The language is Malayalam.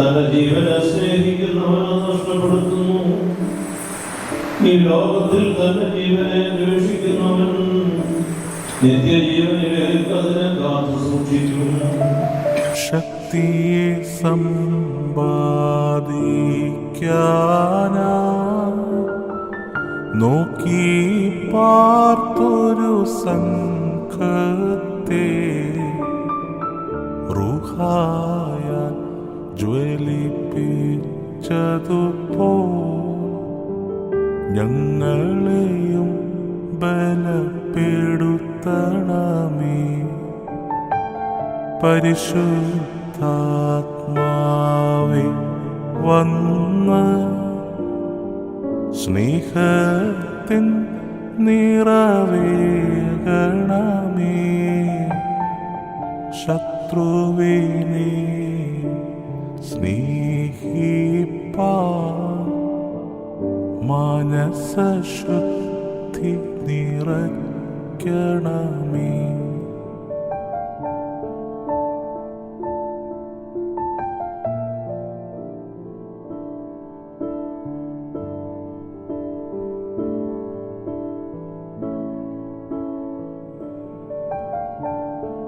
തന്റെ ജീവനെ സ്നേഹിക്കുന്നവനെ നഷ്ടപ്പെടുത്തുന്നു. ഈ ലോകത്തിൽ തന്റെ ജീവനെ അന്വേഷിക്കുന്നവൻ നിത്യജീവനിലേക്ക് അതിനെ ശക്തിയെ സമ്പാദിക്കാനാ. നോക്കി പാർത്തൊരു സംഘത്തെ റുഹായ ജ്വലിപ്പിച്ചതുപോ ഞങ്ങളെയും ബലപ്പെടുത്തണമേ. പരിശുദ്ധാത്മാവി വന്ന് സ്നേഹത്തിൻ നിറവേകണമേ. ശത്രുവിനെ സ്നേഹിപ്പാ മനസ്സശുദ്ധി നിറയ്ക്കണമേ.